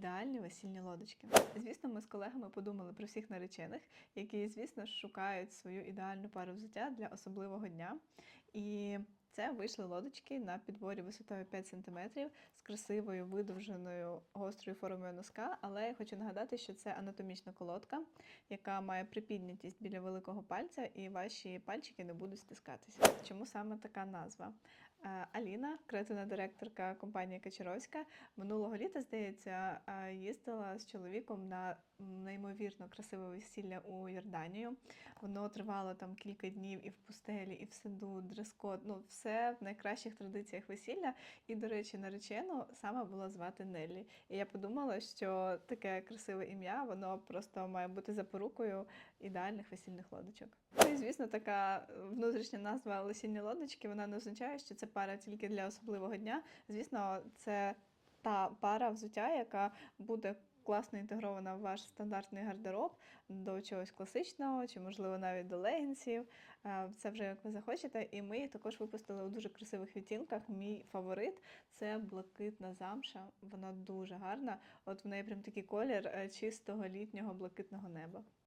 Ідеальні весільні лодочки. Звісно, ми з колегами подумали про всіх наречених, які, звісно, шукають свою ідеальну пару взуття для особливого дня. І це вийшли лодочки на підборі висотою 5 см з красивою видовженою гострою формою носка. Але я хочу нагадати, що це анатомічна колодка, яка має припіднятість біля великого пальця, і ваші пальчики не будуть стискатися. Чому саме така назва? Е, Аліна, креативна директорка компанії Качаровська, минулого літа, здається, е, їздила з чоловіком на неймовірно красиве весілля у Йорданію. Воно тривало там кілька днів і в пустелі, і в саду, дрес-код, ну все в найкращих традиціях весілля. І, до речі, наречену саме було звати Неллі. І я подумала, що таке красиве ім'я, воно просто має бути запорукою ідеальних весільних лодочок. Ну і звісно, така внутрішня назва лосінні лодочки, вона не означає, що це пара тільки для особливого дня. Звісно, це та пара взуття, яка буде класно інтегрована в ваш стандартний гардероб до чогось класичного, чи, можливо, навіть до легінсів. Е, Це вже як ви захочете. І ми їх також випустили у дуже красивих відтінках. Мій фаворит це блакитна замша. Вона дуже гарна. От в неї прям такий колір е, чистого літнього блакитного неба.